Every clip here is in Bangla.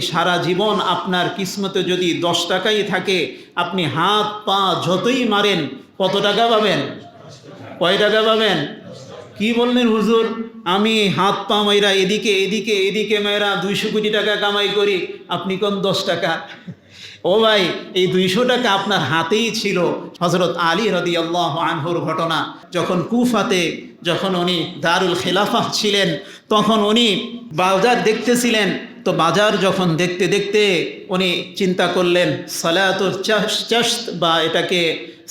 সারা জীবন আপনার কিসমতে যদি দশ টাকাই থাকে, আপনি হাত, পা যতই মারেন, কত টাকা পাবেন? কয় টাকা পাবেন? কি বললেন হুজুর? আমি হাত, পা মাইরা এদিকে এদিকে এদিকে মাইরা দুইশো কোটি টাকা কামাই করি, আপনি কোন দশ টাকা? ও ভাই, এই দুইশো টাকা আপনার হাতেই ছিল। হজরত আলী রদি আল্লাহ আনহুর ঘটনা। যখন কুফাতে, যখন উনি দারুল খেলাফা ছিলেন, তখন উনি বাজার দেখতেছিলেন। তো বাজার যখন দেখতে দেখতে উনি চিন্তা করলেন, সালাতুল চাস্ত বা এটাকে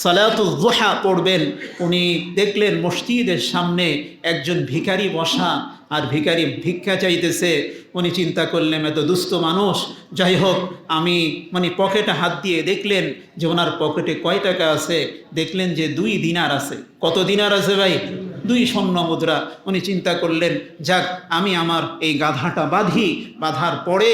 সালায়াতুল জোহা পড়বেন। উনি দেখলেন মসজিদের সামনে একজন ভিখারি বসা আর ভিখারি ভিক্ষা চাইতেছে। উনি চিন্তা করলেন, এত দুস্থ মানুষ। যাই হোক, আমি মানে পকেটে হাত দিয়ে দেখলেন যে ওনার পকেটে কয় টাকা আছে? দেখলেন যে দুই দিনার আছে। কত দিনার আছে ভাই? দুই স্বর্ণ মুদ্রা। উনি চিন্তা করলেন, যাক, আমি আমার এই গাধাটা বাঁধি, বাঁধার পরে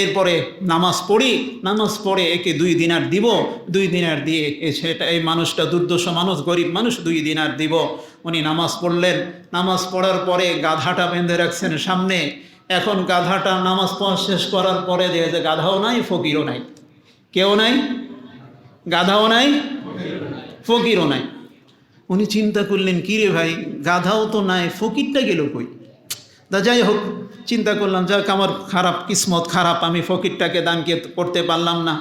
এরপরে নামাজ পড়ি, নামাজ পড়ে একে দুই দিনার দিব, দুই দিনার দিয়ে সেটা, এই মানুষটা দুর্দশ মানুষ, গরিব মানুষ, দুই দিনার দিব। উনি নামাজ পড়লেন। নামাজ পড়ার পরে গাধাটা বেঁধে রাখছেন সামনে। এখন গাধাটা নামাজ পড়া শেষ করার পরে যে গাধাও নাই, ফকিরও নাই। কেউ নাই? গাধাও নাই? ফকিরও নাই। উনি চিন্তা করলেন, কী রে ভাই, গাধাও তো নাই, ফকিরটা গেল কই? তা যাই হোক, চিন্তা করলাম, যাক আমার খারাপ কিসমত খারাপ, আমি ফকিরটাকে দান করতে পারলাম না।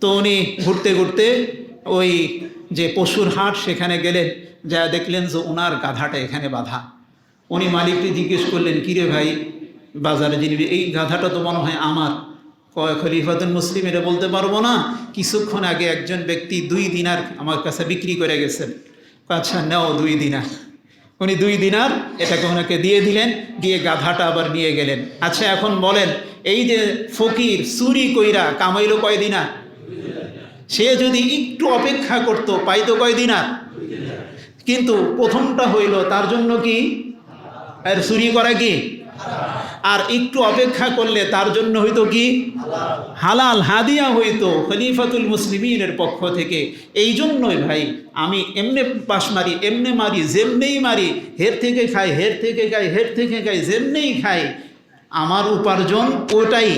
তো উনি ঘুরতে ঘুরতে ওই যে পশুর হাট সেখানে গেলেন, যা দেখলেন যে ওনার গাধাটা এখানে বাধা। উনি মালিককে জিজ্ঞেস করলেন কিরে ভাই, বাজারে যিনি, এই গাধাটা তো মনে হয় আমার। কয় খলিফাতুল মুসলিম, এটা বলতে পারব না? কিছুক্ষণ আগে একজন ব্যক্তি দুই দিনার আমার কাছে বিক্রি করে গেছেন। আচ্ছা নাও দুই দিনার। উনি দুই দিনার, এটাকে ওনাকে দিয়ে দিলেন, দিয়ে গাধাটা আবার নিয়ে গেলেন। আচ্ছা এখন বলেন, এই যে ফকির সুরি কইরা কামাইলো কয় আর সে যদি একটু অপেক্ষা করত, পাইতো কয় দিনার? কিন্তু প্রথমটা হইল, তার জন্য কি? আর চুরি করা কি? আর একটু অপেক্ষা করলে তার জন্য হইতো কি? হালাল হাদিয়া হইতো খলিফাতুল মুসলিমিনের পক্ষ থেকে। এই জন্যই ভাই, আমি এমনে পাশ মারি, এমনে মারি, যেমনেই মারি, হের থেকে খাই, হের থেকে খাই, হের থেকে খাই, যেমনেই খাই, আমার উপার্জন ওটাই।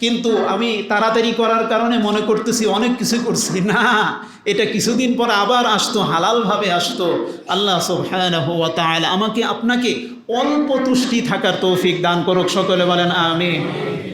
কিন্তু আমি তাড়াতাড়ি করার কারণে মনে করতেছি অনেক কিছু করছি। না, এটা কিছুদিন পর আবার আসতো, হালালভাবে আসতো। আল্লাহ ওয়া আমাকে, আপনাকে অল্প তুষ্টি থাকার তৌফিক দান করুক, সকলে বলেন, আমিন।